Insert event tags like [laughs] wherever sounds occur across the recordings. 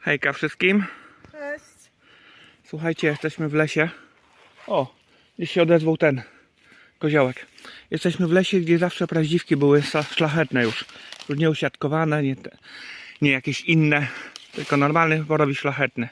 Hejka wszystkim. Cześć. Słuchajcie, jesteśmy w lesie. O, gdzieś się odezwał ten koziołek. Jesteśmy w lesie, gdzie zawsze praździwki były szlachetne już. Już nie usiadkowane, nie, te, nie jakieś inne, tylko normalny borowi szlachetny.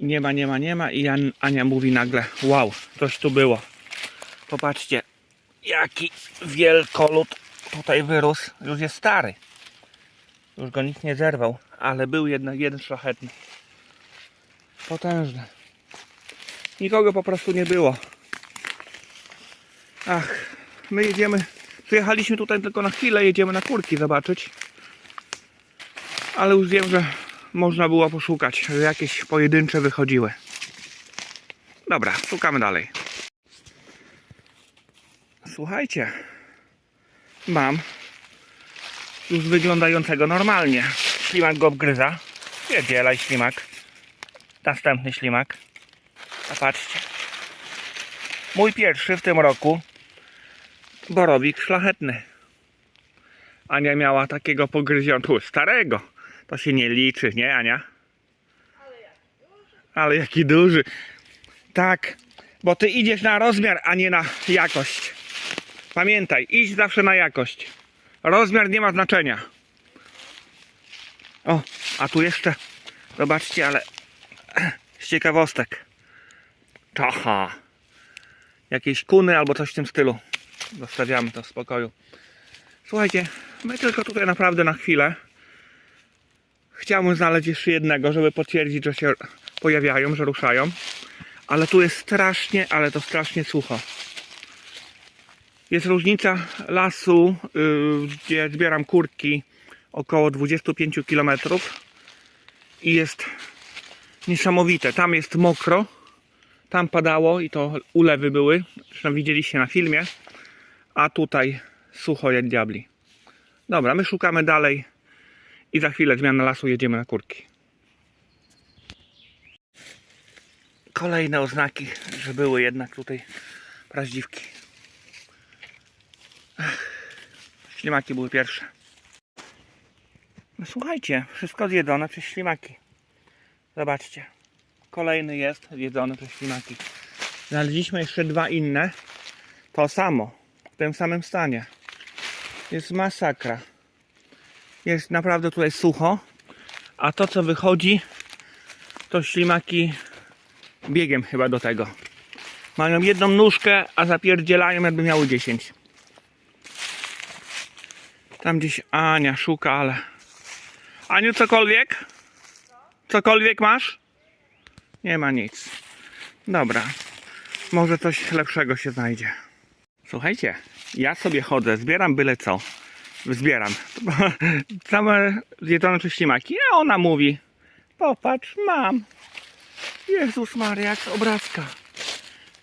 Nie ma, nie ma, nie ma i Jan, Ania mówi nagle, wow, coś tu było. Popatrzcie, jaki wielkolud tutaj wyrósł. Już jest stary. Już go nikt nie zerwał, ale był jednak jeden szlachetny. Potężny. Nikogo po prostu nie było. Ach, my jedziemy. Przyjechaliśmy tutaj tylko na chwilę, jedziemy na kurki zobaczyć. Ale już wiem, że można było poszukać, że jakieś pojedyncze wychodziły. Dobra, szukamy dalej. Słuchajcie, mam już wyglądającego normalnie. Ślimak go obgryza. Wiedzielaj ślimak. Następny ślimak. A patrzcie. Mój pierwszy w tym roku borowik szlachetny. Ania miała takiego pogryziona, tu starego. To się nie liczy, nie Ania? Ale jaki duży. Tak, bo ty idziesz na rozmiar, a nie na jakość. Pamiętaj, idź zawsze na jakość. Rozmiar nie ma znaczenia. O, a tu jeszcze, zobaczcie, ale z ciekawostek. Czacha. Jakieś kuny albo coś w tym stylu. Zostawiamy to w spokoju. Słuchajcie, my tylko tutaj naprawdę na chwilę. Chciałbym znaleźć jeszcze jednego, żeby potwierdzić, że się pojawiają, że ruszają. Ale tu jest strasznie, ale to strasznie sucho. Jest różnica lasu, yy, gdzie zbieram kurki około 25 km i jest niesamowite. Tam jest mokro, tam padało i to ulewy były, zresztą widzieliście na filmie, a tutaj sucho jak diabli. Dobra, my szukamy dalej i za chwilę zmiana lasu jedziemy na kurki. Kolejne oznaki, że były jednak tutaj praździwki. Ślimaki były pierwsze. No słuchajcie, wszystko zjedzone przez ślimaki. Zobaczcie. Kolejny jest zjedzony przez ślimaki. Znaleźliśmy jeszcze dwa inne. To samo. W tym samym stanie. Jest masakra. Jest naprawdę tutaj sucho. A to co wychodzi, to ślimaki biegiem chyba do tego. Mają jedną nóżkę, a zapierdzielają jakby miały 10. Tam gdzieś Ania szuka, ale... Aniu, cokolwiek? Cokolwiek masz? Nie ma nic. Dobra. Może coś lepszego się znajdzie. Słuchajcie, ja sobie chodzę, zbieram byle co. Zbieram. [laughs] Same zjedzone przez ślimaki. A ona mówi, popatrz, mam. Jezus Maria, jak obrazka.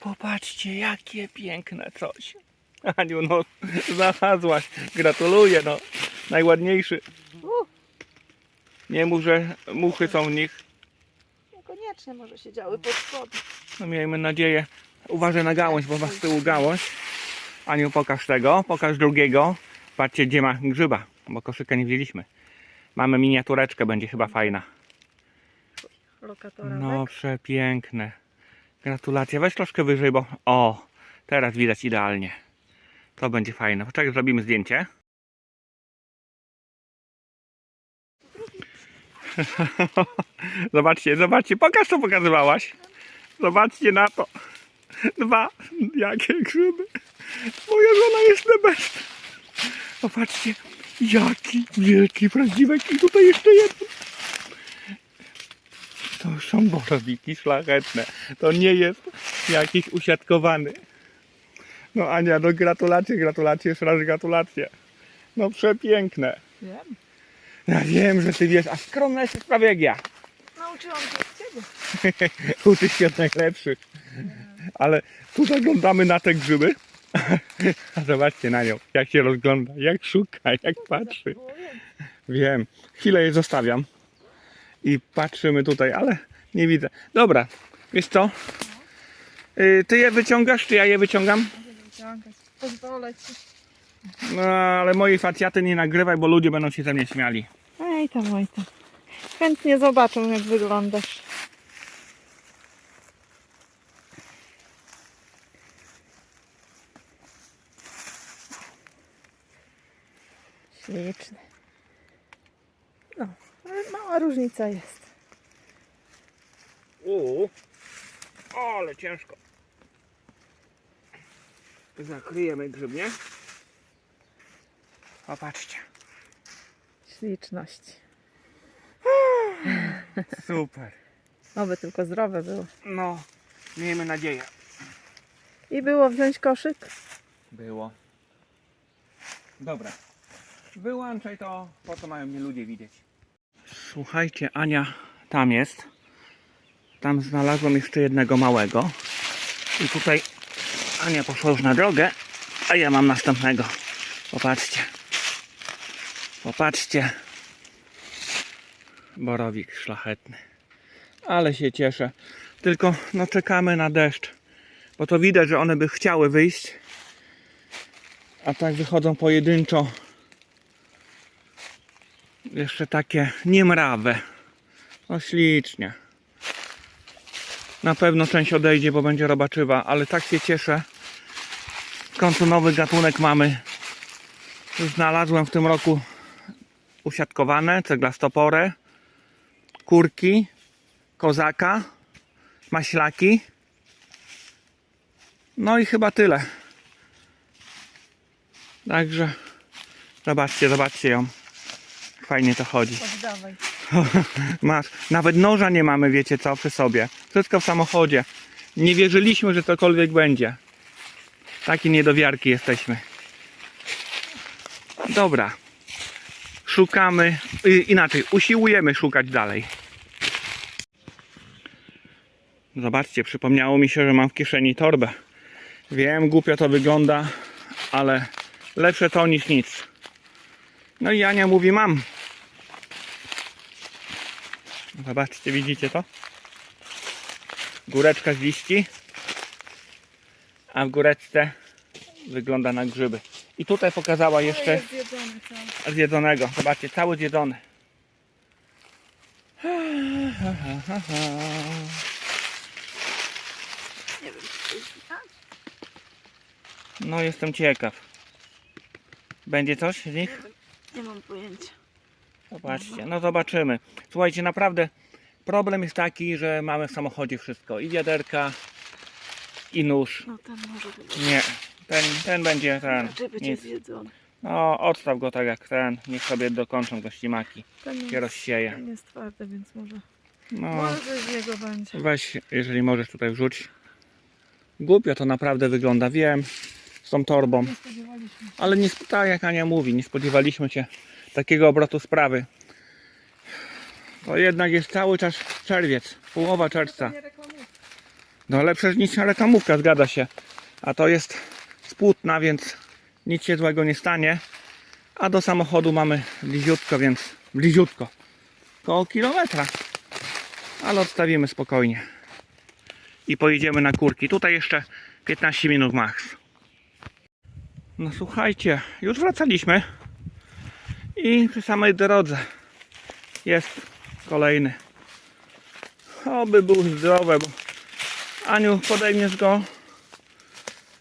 Popatrzcie, jakie piękne coś. Aniu, no, znalazłaś. Gratuluję, no. Najładniejszy. Nie mów, że muchy są w nich. Niekoniecznie może się działy pod spodem. No miejmy nadzieję. Uważaj na gałąź, bo masz z tyłu gałąź. Aniu, pokaż tego, pokaż drugiego. Patrzcie, gdzie ma grzyba, bo koszyka nie wzięliśmy. Mamy miniatureczkę, będzie chyba fajna. Lokatora. No, przepiękne. Gratulacje. Weź troszkę wyżej, bo... O, teraz widać idealnie. To będzie fajne. Poczekaj, zrobimy zdjęcie. [laughs] zobaczcie, zobaczcie. Pokaż, co pokazywałaś. Zobaczcie na to. Dwa. Jakie grzyby. Moja żona jest the best. Popatrzcie. Jaki wielki prawdziwek. I tutaj jeszcze jeden. To są borowiki szlachetne. To nie jest jakiś usiadkowany. No Ania, no gratulacje, gratulacje, jeszcze raz gratulacje. No przepiękne. Wiem. Ja wiem, że ty wiesz, a skromna jesteś prawie jak ja. Nauczyłam się od ciebie. [laughs] Uczysz się od najlepszych. Ale tu zaglądamy na te grzyby. [laughs] A zobaczcie na nią, jak się rozgląda, jak szuka, jak patrzy. Wiem. Chwilę je zostawiam. I patrzymy tutaj, ale nie widzę. Dobra, wiesz co? Y, Ty je wyciągasz, czy ja je wyciągam? Wyciągać. Pozwolę ci. No, ale mojej facjaty nie nagrywaj, bo ludzie będą się ze mnie śmiali. Ej tam, oj tam. chętnie zobaczą, jak wyglądasz. Śliczny. No, ale mała różnica jest. Uuu, ale ciężko. Zakryjemy grzybnie. Popatrzcie. Śliczność. Super. Oby tylko zdrowe było. No, miejmy nadzieję. I było wziąć koszyk? Było. Dobra. Wyłączaj to, po co mają mnie ludzie widzieć. Słuchajcie, Ania tam jest. Tam znalazłem jeszcze jednego małego. I tutaj Ania poszła już na drogę, a ja mam następnego. Popatrzcie. Popatrzcie. Borowik szlachetny. Ale się cieszę. Tylko no czekamy na deszcz. Bo to widać, że one by chciały wyjść. A tak wychodzą pojedynczo. Jeszcze takie niemrawe. No ślicznie. Na pewno część odejdzie, bo będzie robaczywa, ale tak się cieszę. W końcu nowy gatunek mamy. Znalazłem w tym roku usiadkowane, ceglastoporę, kurki, kozaka, maślaki. No i chyba tyle. Także zobaczcie, zobaczcie ją. Fajnie to chodzi. Oddawaj. [laughs] Masz. Nawet noża nie mamy, wiecie co, przy sobie. Wszystko w samochodzie. Nie wierzyliśmy, że cokolwiek będzie. Takie niedowiarki jesteśmy. Dobra. Szukamy, y, inaczej, usiłujemy szukać dalej. Zobaczcie, przypomniało mi się, że mam w kieszeni torbę. Wiem, głupio to wygląda, ale lepsze to niż nic. No i Ania mówi, mam. Zobaczcie, widzicie to? Góreczka z liści, a w góreczce wygląda na grzyby. I tutaj pokazała jeszcze zjedzonego. Zobaczcie, cały zjedzony. Nie wiem, czy to widać. No jestem ciekaw. Będzie coś z nich? Nie mam pojęcia. Zobaczcie, no zobaczymy. Słuchajcie, naprawdę problem jest taki, że mamy w samochodzie wszystko. I wiaderka, i nóż. No ten może być. Nie, ten, ten będzie ten. Raczej będzie Nic. zjedzony. No, odstaw go tak jak ten. Niech sobie dokończą go ślimaki. Ten Się jest, rozsieje. ten jest twardy, więc może, No, może z niego będzie. weź, jeżeli możesz tutaj wrzuć. Głupio to naprawdę wygląda, wiem, z tą torbą. Nie spodziewaliśmy się. Ale nie, sp- tak jak Ania mówi, nie spodziewaliśmy się takiego obrotu sprawy. To jednak jest cały czas czerwiec, połowa czerwca. No lepsze niż reklamówka, zgadza się. A to jest spłutna, więc nic się złego nie stanie. A do samochodu mamy bliziutko, więc bliziutko. Koło kilometra. Ale odstawimy spokojnie. I pojedziemy na kurki. Tutaj jeszcze 15 minut max. No słuchajcie, już wracaliśmy. I przy samej drodze jest kolejny. Oby był zdrowy, bo Aniu, podejmiesz go.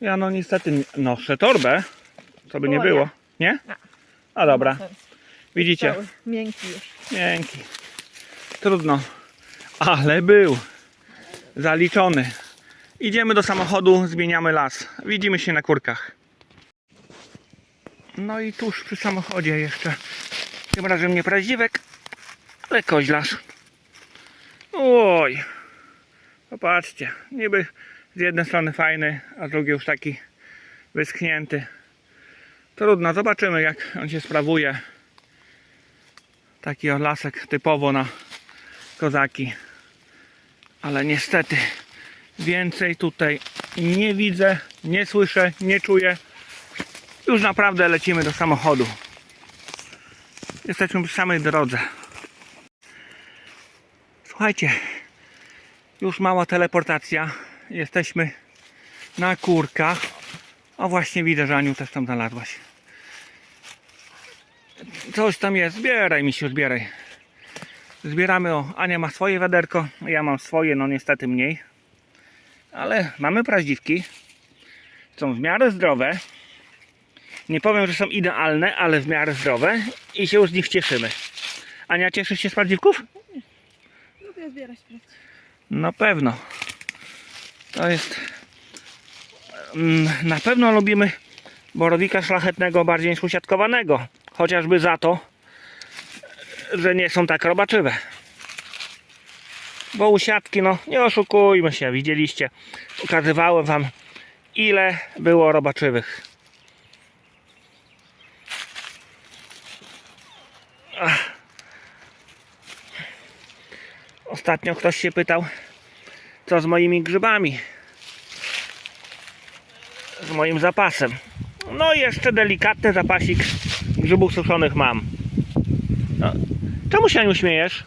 Ja no niestety nie- noszę torbę, co by nie było. Nie? A dobra, widzicie, miękki już. miękki. Trudno, ale był zaliczony. Idziemy do samochodu, zmieniamy las. Widzimy się na kurkach. No i tuż przy samochodzie jeszcze. Tym razem nie prawdziwek, ale koźlarz. Oj. Popatrzcie, niby z jednej strony fajny, a z drugiej już taki wyschnięty. Trudno, zobaczymy jak on się sprawuje. Taki lasek typowo na kozaki. Ale niestety więcej tutaj nie widzę, nie słyszę, nie czuję. Już naprawdę lecimy do samochodu. Jesteśmy przy samej drodze. Słuchajcie, już mała teleportacja. Jesteśmy na kurkach. O właśnie widzę, że Aniu też tam znalazłaś. Coś tam jest. Zbieraj mi się, zbieraj. Zbieramy o, Ania ma swoje wiaderko, ja mam swoje, no niestety mniej. Ale mamy praździwki. Są w miarę zdrowe. Nie powiem, że są idealne, ale w miarę zdrowe i się już z nich cieszymy. Ania, cieszysz się z prawdziwków? Lubię zbierać prawdziwe. Na pewno. To jest. mm, Na pewno lubimy borodika szlachetnego bardziej niż usiadkowanego. Chociażby za to, że nie są tak robaczywe. Bo usiadki, no nie oszukujmy się, widzieliście. Ukazywałem wam, ile było robaczywych. Ostatnio ktoś się pytał, co z moimi grzybami. Z moim zapasem. No i jeszcze delikatny zapasik grzybów suszonych mam. No. Czemu się nie uśmiejesz?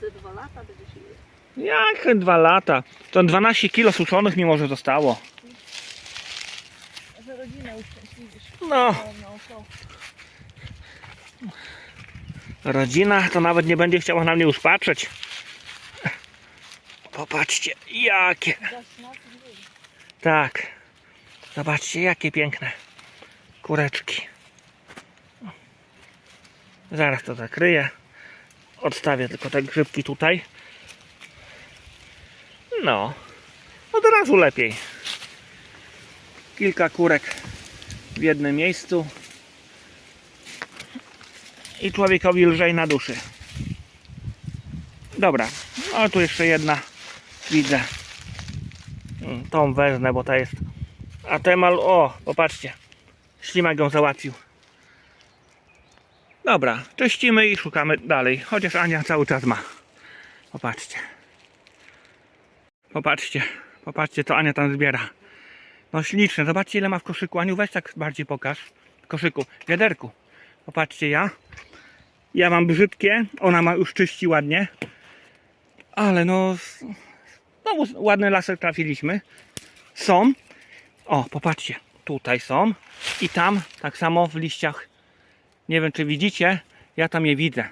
Ze dwa lata będzie się Jak dwa lata? To 12 kilo suszonych mi może zostało. Że rodzinę uszczęśliwisz. No, No, no. Rodzina to nawet nie będzie chciała na mnie już patrzeć. Popatrzcie, jakie. Tak. Zobaczcie, jakie piękne kureczki. Zaraz to zakryję. Odstawię tylko te grzybki tutaj. No. Od razu lepiej. Kilka kurek w jednym miejscu. I człowiekowi lżej na duszy. Dobra. O, tu jeszcze jedna. Widzę. Mm, Tą wezmę, bo ta jest. A te mal. O, popatrzcie. Ślimak ją załatwił. Dobra, czyścimy i szukamy dalej. Chociaż Ania cały czas ma. Popatrzcie. Popatrzcie. Popatrzcie, co Ania tam zbiera. No śliczne. Zobaczcie, ile ma w koszyku. Aniu, weź tak bardziej pokaż. W koszyku. W wiaderku. Popatrzcie, ja. Ja mam brzydkie. Ona ma już czyści ładnie. Ale no... No, ładny lasek trafiliśmy. Są. O, popatrzcie. Tutaj są. I tam, tak samo w liściach. Nie wiem, czy widzicie. Ja tam je widzę.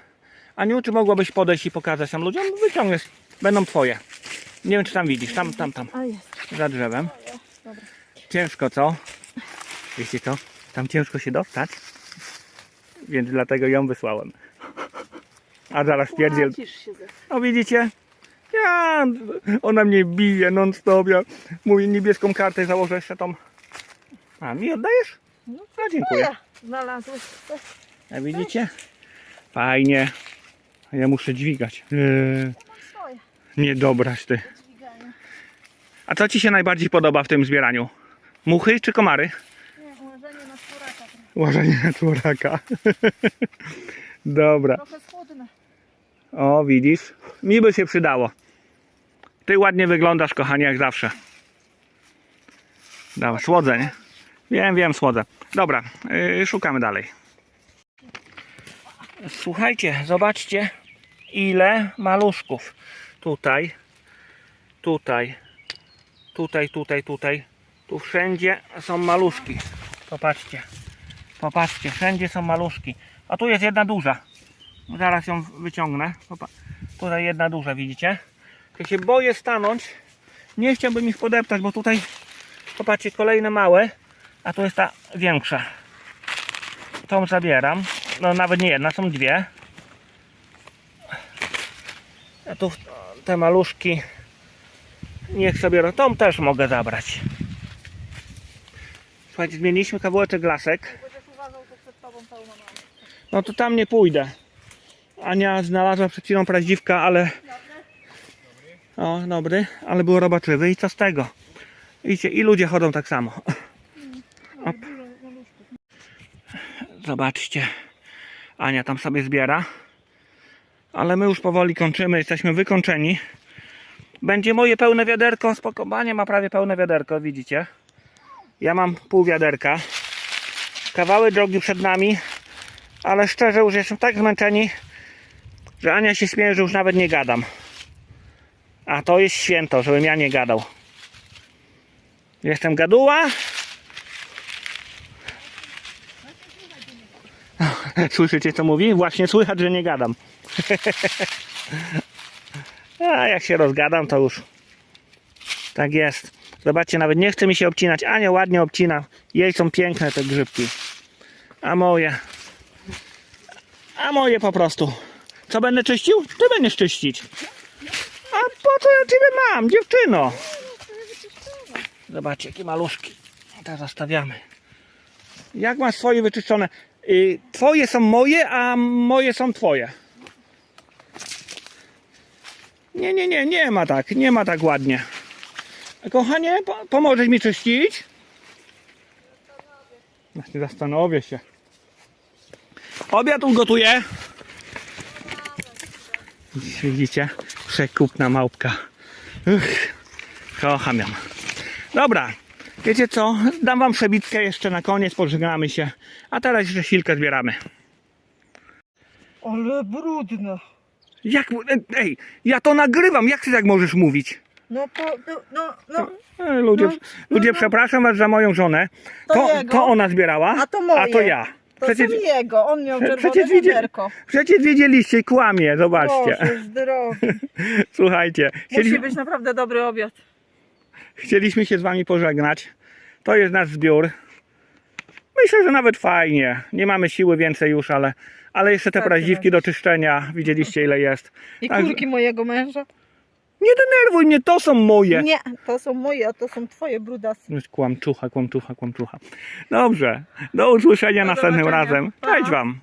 Aniu, czy mogłabyś podejść i pokazać tam ludziom? Wyciągniesz. Będą twoje. Nie wiem, czy tam widzisz. Tam, tam, tam. Za drzewem. Ciężko, co? Wiecie co? Tam ciężko się dostać. Więc dlatego ją wysłałem. A zaraz pierdziel. Płacisz się ze. O widzicie? Ja, ona mnie bije non stop. Ja mówię, niebieską kartę założę jeszcze tą. A, mi oddajesz? No, dziękuję. Znalazłeś. A widzicie? Fajnie. A Ja muszę dźwigać. Eee, Mam swoje. nie dobraś ty. A co ci się najbardziej podoba w tym zbieraniu? Muchy czy komary? Nie, ułożenie na czworaka. Uważanie na czworaka. [laughs] Dobra. Trochę schudne. O, widzisz? Mi by się przydało. Ty ładnie wyglądasz, kochanie, jak zawsze. Dobra, słodzę, nie? Wiem, wiem, słodzę. Dobra, yy, szukamy dalej. Słuchajcie, zobaczcie, ile maluszków. Tutaj, tutaj, tutaj, tutaj, tutaj. Tu wszędzie są maluszki. Popatrzcie. Popatrzcie, wszędzie są maluszki. A tu jest jedna duża. Zaraz ją wyciągnę. Tutaj jedna duża, widzicie? Ja się boję stanąć. Nie chciałbym ich podeptać, bo tutaj popatrzcie, kolejne małe, a tu jest ta większa. Tą zabieram. No nawet nie jedna, są dwie. A tu te maluszki niech sobie tą też mogę zabrać. Słuchajcie, zmieniliśmy kawałeczek lasek. No to tam nie pójdę. Ania znalazła przed chwilą praździwka, ale... O, dobry, ale był robaczywy i co z tego? Widzicie, i ludzie chodzą tak samo. Op. Zobaczcie, Ania tam sobie zbiera. Ale my już powoli kończymy, jesteśmy wykończeni. Będzie moje pełne wiaderko, spoko, Ania ma prawie pełne wiaderko, widzicie? Ja mam pół wiaderka. Kawały drogi przed nami, ale szczerze już jestem tak zmęczeni, że Ania się śmieje, że już nawet nie gadam. A to jest święto, żebym ja nie gadał. Jestem gaduła. [laughs] Słyszycie co mówi? Właśnie słychać, że nie gadam. [laughs] A jak się rozgadam, to już tak jest. Zobaczcie, nawet nie chce mi się obcinać. Ania ładnie obcina. Jej są piękne te grzybki. A moje. A moje po prostu. Co będę czyścił? Ty będziesz czyścić. A po co ja ciebie mam, dziewczyno? Zobaczcie, jakie maluszki. Teraz zostawiamy. Jak masz swoje wyczyszczone? Y, Twoje są moje, a moje są twoje. Nie, nie, nie, nie ma tak, nie ma tak ładnie. Kochanie, po, pomożesz mi czyścić? Zastanowię się. Obiad ugotuję. Widzicie? Przekupna małpka. Uch, kocham ją. Dobra, wiecie co? Dam wam przebitkę jeszcze na koniec, pożegnamy się. A teraz jeszcze chwilkę zbieramy. Ale brudno. Jak, ej, ja to nagrywam, jak ty tak możesz mówić? No to, no, no, no. E, Ludzie, No, ludzie no. przepraszam was za moją żonę. To To, to ona zbierała, A to moje. a to ja. To Przecież, są jego, on miał czerwone przecież, wiaderko. przecież wiedzieliście, kłamie, zobaczcie. Boże, zdrowy. [laughs] Słuchajcie, Musi być naprawdę dobry obiad. chcieliśmy się z wami pożegnać. To jest nasz zbiór. Myślę, że nawet fajnie. Nie mamy siły więcej już, ale, ale jeszcze te Tak, praździwki do czyszczenia. Widzieliście ile jest. I kurki mojego męża? Nie denerwuj mnie, to są moje. Nie, to są moje, a to są twoje brudasy. Już Kłamczucha, kłamczucha, kłamczucha. Dobrze. Do usłyszenia następnym zobaczenia. razem. Pa. Cześć wam.